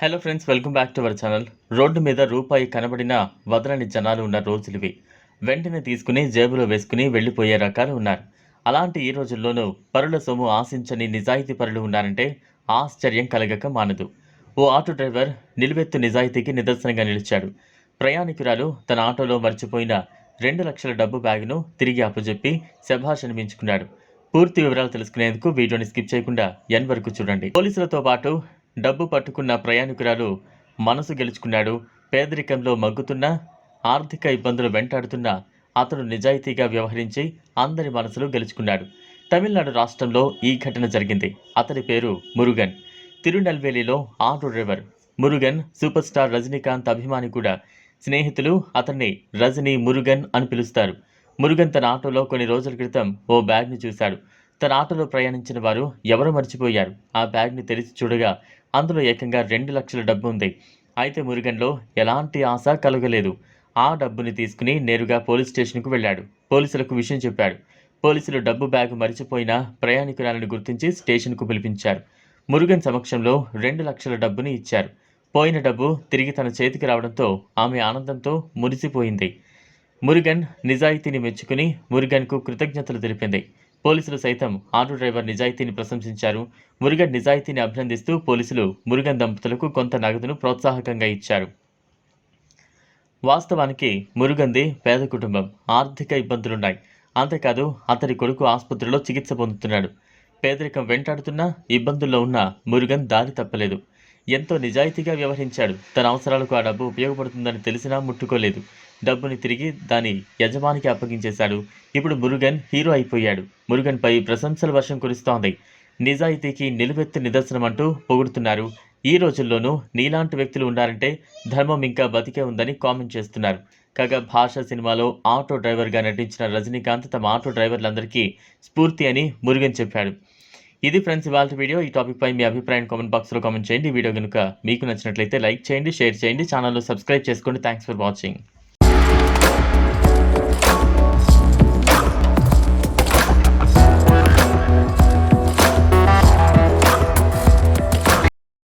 Hello friends welcome back to our channel road మీద రూపాయి కనబడిన వదలని జనాలు ఉన్న రోజులువి. వెంటనే తీసుకుని జేబులో వేసుకుని వెళ్ళిపోయే రకాలు ఉన్నారు. అలాంటి ఈ రోజుల్లోనూ పరుల సొమ్ము ఆశించని నిజాయితీ పరులు ఉన్నారంటే ఆశ్చర్యం కలగక మానదు. ఓ ఆటో డ్రైవర్ నిలువెత్తు నిజాయితీకి నిదర్శనంగా నిలిచాడు. ప్రయాణికురాలు తన ఆటోలో మర్చిపోయిన రెండు లక్షల డబ్బు బ్యాగ్ను తిరిగి అప్పజెప్పి శభాష్ అనిపించుకున్నాడు. పూర్తి వివరాలు తెలుసుకునేందుకు వీడియోని స్కిప్ చేయకుండా ఎన్ వరకు చూడండి. పోలీసులతో పాటు డబ్బు పట్టుకున్న ప్రయాణికురాలు మనసు గెలుచుకున్నాడు. పేదరికంలో మగ్గుతున్న ఆర్థిక ఇబ్బందులు వెంటాడుతున్న అతడు నిజాయితీగా వ్యవహరించి అందరి మనసులు గెలుచుకున్నాడు. తమిళనాడు రాష్ట్రంలో ఈ ఘటన జరిగింది. అతడి పేరు Murugan. తిరునెల్వేలిలో auto driver. Murugan superstar Rajinikanth అభిమాని కూడా. స్నేహితులు అతన్ని రజనీ మురుగన్ అని పిలుస్తారు. మురుగన్ తన ఆటోలో కొన్ని రోజుల క్రితం ఓ బ్యాగ్ని చూశాడు. తన ఆటోలో ప్రయాణించిన వారు ఎవరో మర్చిపోయారు? ఆ బ్యాగ్ని తెరిచి చూడగా అందులో ఏకంగా రెండు లక్షల డబ్బు ఉంది. అయితే మురుగన్లో ఎలాంటి ఆశ కలగలేదు. ఆ డబ్బుని తీసుకుని నేరుగా పోలీస్ స్టేషన్కు వెళ్ళాడు. పోలీసులకు విషయం చెప్పాడు. పోలీసులు డబ్బు బ్యాగ్ మరిచిపోయిన ప్రయాణికురాలను గుర్తించి స్టేషన్కు పిలిపించారు. మురుగన్ సమక్షంలో రెండు లక్షల డబ్బుని ఇచ్చారు. పోయిన డబ్బు తిరిగి తన చేతికి రావడంతో ఆమె ఆనందంతో మురిసిపోయింది. మురుగన్ నిజాయితీని మెచ్చుకుని మురుగన్కు కృతజ్ఞతలు తెలిపింది. పోలీసులు సైతం ఆటో డ్రైవర్ నిజాయితీని ప్రశంసించారు. మురుగన్ నిజాయితీని అభినందిస్తూ పోలీసులు మురుగన్ దంపతులకు కొంత నగదును ప్రోత్సాహకంగా ఇచ్చారు. వాస్తవానికి మురుగంది పేద కుటుంబం. ఆర్థిక ఇబ్బందులున్నాయి. అంతేకాదు అతడి కొడుకు ఆసుపత్రిలో చికిత్స పొందుతున్నాడు. పేదరికం వెంటాడుతున్న ఇబ్బందుల్లో ఉన్న మురుగన్ దారి తప్పలేదు. ఎంతో నిజాయితీగా వ్యవహరించాడు. తన అవసరాలకు ఆ డబ్బు ఉపయోగపడుతుందని తెలిసినా ముట్టుకోలేదు. డబ్బుని తిరిగి దాని యజమానికి అప్పగించేశాడు. ఇప్పుడు మురుగన్ హీరో అయిపోయాడు. మురుగన్పై ప్రశంసల వర్షం కురుస్తోంది. నిజాయితీకి నిలువెత్తు నిదర్శనం అంటూ పొగుడుతున్నారు. ఈ రోజుల్లోనూ నీలాంటి వ్యక్తులు ఉన్నారంటే ధర్మం ఇంకా బతికే ఉందని కామెంట్ చేస్తున్నారు. కాగా భాష సినిమాలో ఆటో డ్రైవర్గా నటించిన రజనీకాంత్ తమ ఆటో డ్రైవర్లందరికీ స్ఫూర్తి అని మురుగన్ చెప్పాడు. ఇది ఫ్రెండ్స్ ఇవాళ వీడియో. ఈ టాపిక్ పై మీ అభిప్రాయం కామెంట్ బాక్స్లో కామెంట్ చేయండి. వీడియో కనుక మీకు నచ్చినట్లయితే లైక్ చేయండి షేర్ చేయండి. ఛానల్లో సబ్స్క్రైబ్ చేసుకోండి. Thanks for watching.